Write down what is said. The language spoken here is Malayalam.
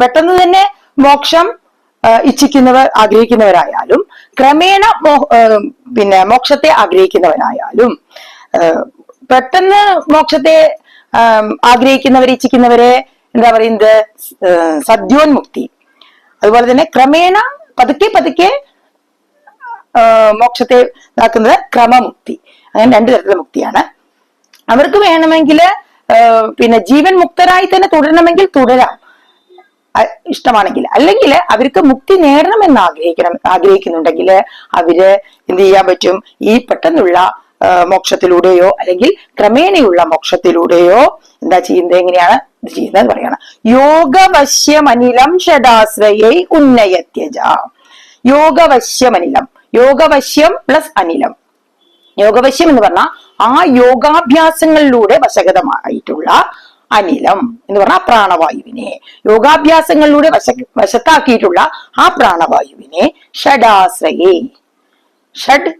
പെട്ടെന്ന് തന്നെ മോക്ഷം ഇച്ഛിക്കുന്നവർ ആഗ്രഹിക്കുന്നവരായാലും ക്രമേണ പിന്നെ മോക്ഷത്തെ ആഗ്രഹിക്കുന്നവരായാലും പെട്ടെന്ന് മോക്ഷത്തെ ആഗ്രഹിക്കുന്നവർ ഇച്ഛിക്കുന്നവരെ എന്താ പറയുന്നത് സദ്യോന്മുക്തി. അതുപോലെ തന്നെ ക്രമേണ പതുക്കെ പതുക്കെ മോക്ഷത്തെ ഇതാക്കുന്നത് ക്രമമുക്തി. അങ്ങനെ രണ്ടു തരത്തിലുള്ള മുക്തിയാണ്. അവർക്ക് വേണമെങ്കിൽ പിന്നെ ജീവൻ മുക്തരായി തന്നെ തുടരണമെങ്കിൽ തുടരാം. ഇഷ്ടമാണെങ്കിൽ. അല്ലെങ്കിൽ അവർക്ക് മുക്തി നേടണമെന്ന് ആഗ്രഹിക്കണം ആഗ്രഹിക്കുന്നുണ്ടെങ്കിൽ അവർ എന്ത് ചെയ്യാൻ പറ്റും? ഈ പെട്ടെന്നുള്ള മോക്ഷത്തിലൂടെയോ അല്ലെങ്കിൽ ക്രമേണയുള്ള മോക്ഷത്തിലൂടെയോ എന്താ ചെയ്യുന്നത്? എങ്ങനെയാണ് ഇത് ചെയ്യുന്നത് പറയണം. യോഗവശ്യമനിലം ഷഡാശ്രയൈ ഉന്നയത്യജ. യോഗവശ്യമനിലം യോഗവശ്യം പ്ലസ് അനിലം. യോഗവശ്യം എന്ന് പറഞ്ഞാൽ ആ യോഗാഭ്യാസങ്ങളിലൂടെ വശഗതമായിട്ടുള്ള അനിലം എന്ന് പറഞ്ഞാൽ പ്രാണവായുവിനെ. യോഗാഭ്യാസങ്ങളിലൂടെ വശ വശത്താക്കിയിട്ടുള്ള ആ പ്രാണവായുവിനെ ഷഡാശ്രയേ. ഷഡ്